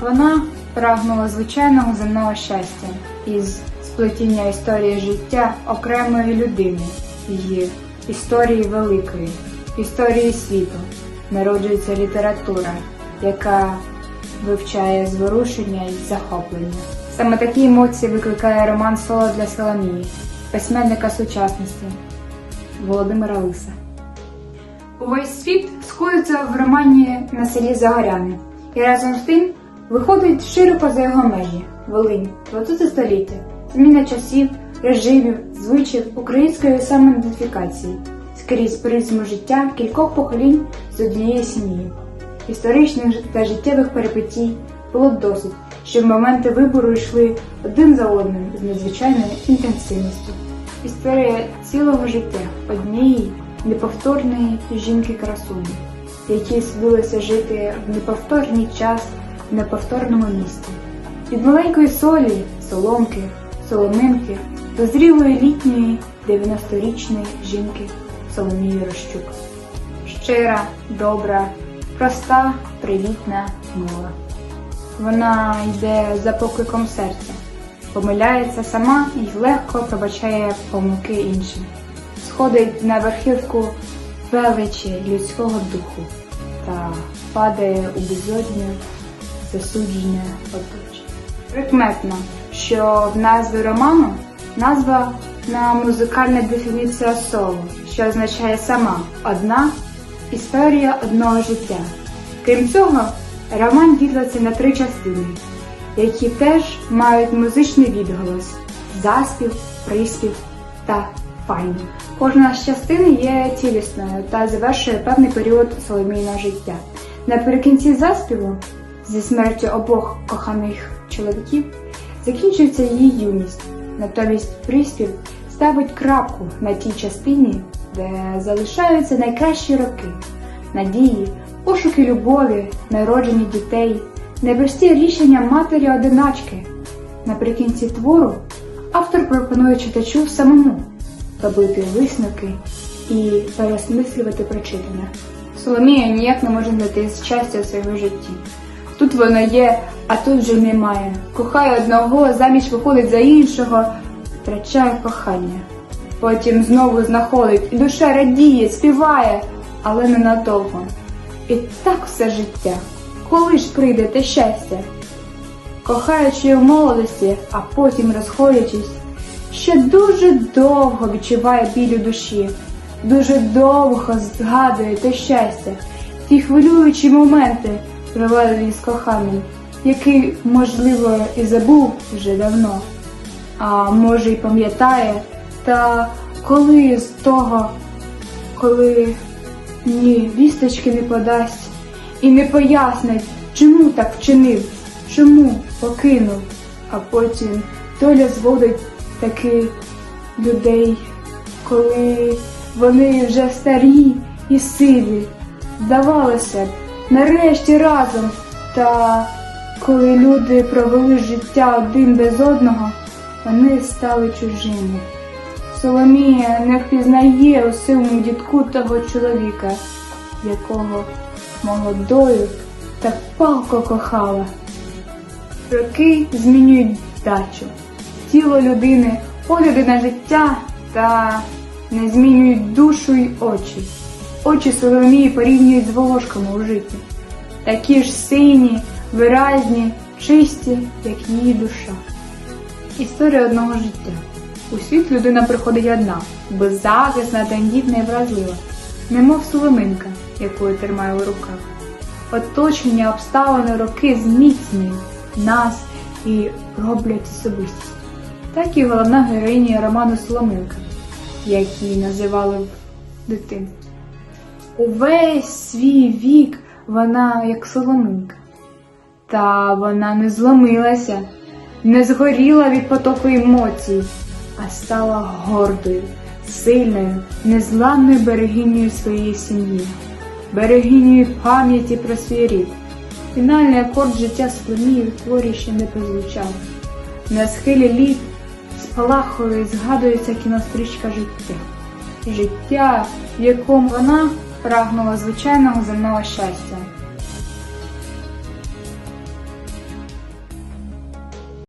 Вона прагнула звичайного земного щастя із сплетіння історії життя окремої людини, її історії великої, історії світу. Народжується література, яка вивчає зворушення і захоплення. Саме такі емоції викликає роман Соло для Соломії, письменника сучасності Володимира Лиса. Увесь світ сходиться в романі на селі Загоряни, і разом з тим виходить широко за його межі Волинь, 20 століття, зміна часів, режимів, звичаїв української самоідентифікації, скрізь призму життя кількох поколінь з однієї сім'ї. Історичних та життєвих перипетій було досить, щоб моменти вибору йшли один за одним з надзвичайною інтенсивністю. Історія цілого життя однієї неповторної жінки красуні, якій судилося жити в неповторний час в неповторному місті. Від маленької солі, соломки, соломинки до зрілої літньої 90-річної жінки Соломії Рощук. Щира, добра, проста, привітна, мила. Вона йде за покликом серця, помиляється сама і легко пробачає помилки іншим, сходить на верхівку величі людського духу та падає у безодню засудження оточення. Прикметно, що в назві роману назва на музикальна дефініція соло, що означає сама одна історія одного життя. Крім цього, роман ділиться на три частини, які теж мають музичний відголос, заспів, приспів та файну. Кожна з частин є цілісною та завершує певний період соломійного життя. Наприкінці заспіву, зі смертю обох коханих чоловіків, закінчується її юність. Натомість приспів ставить крапку на тій частині, де залишаються найкращі роки, надії, пошуки любові, народження дітей, непрості рішення матері одиначки. Наприкінці твору автор пропонує читачу самому робити висновки і переосмислювати прочитане. Соломія ніяк не може знайти щастя в своєму житті. Тут воно є, а тут вже немає. Кохає одного, заміж виходить за іншого, втрачає кохання. Потім знову знаходить, і душа радіє, співає, але ненадовго. І так все життя. Коли ж прийде те щастя? Кохаючи в молодості, а потім розходячись, ще дуже довго відчуває біль у душі, дуже довго згадує те щастя, ті хвилюючі моменти, проведені з коханим, який, можливо, і забув вже давно, а може й пам'ятає, та коли з того, коли ні, вісточки не подасть і не пояснить, чому так вчинив, чому покинув, а потім доля зводить таки людей, коли вони вже старі і сиві, здавалося б, нарешті разом, та коли люди провели життя один без одного, вони стали чужими. Соломія не впізнає у сивому дітку того чоловіка, якого молодою та палко кохала. Роки змінюють дачу, тіло людини, погляди на життя та не змінюють душу й очі. Очі Соломії порівнюють з волошками у житті, такі ж сині, виразні, чисті, як її душа. Історія одного життя. У світ людина приходить одна, беззахисна, тендітна і вразлива, немов соломинка, яку тримає у руках. Оточення, обставини, роки зміцнюють нас і роблять особистість. Так і головна героїня роману Соломинка, як її називали в дитинстві. Увесь свій вік вона як соломинка. Та вона не зломилася, не згоріла від потоку емоцій, а стала гордою, сильною, незламною берегинею своєї сім'ї, берегинею пам'яті про свій рід. Фінальний акорд життя склонів творі ще не прозвучав. На схилі літ спалахує і згадується кінострічка життя. життя, в якому вона прагнула звичайного земного щастя.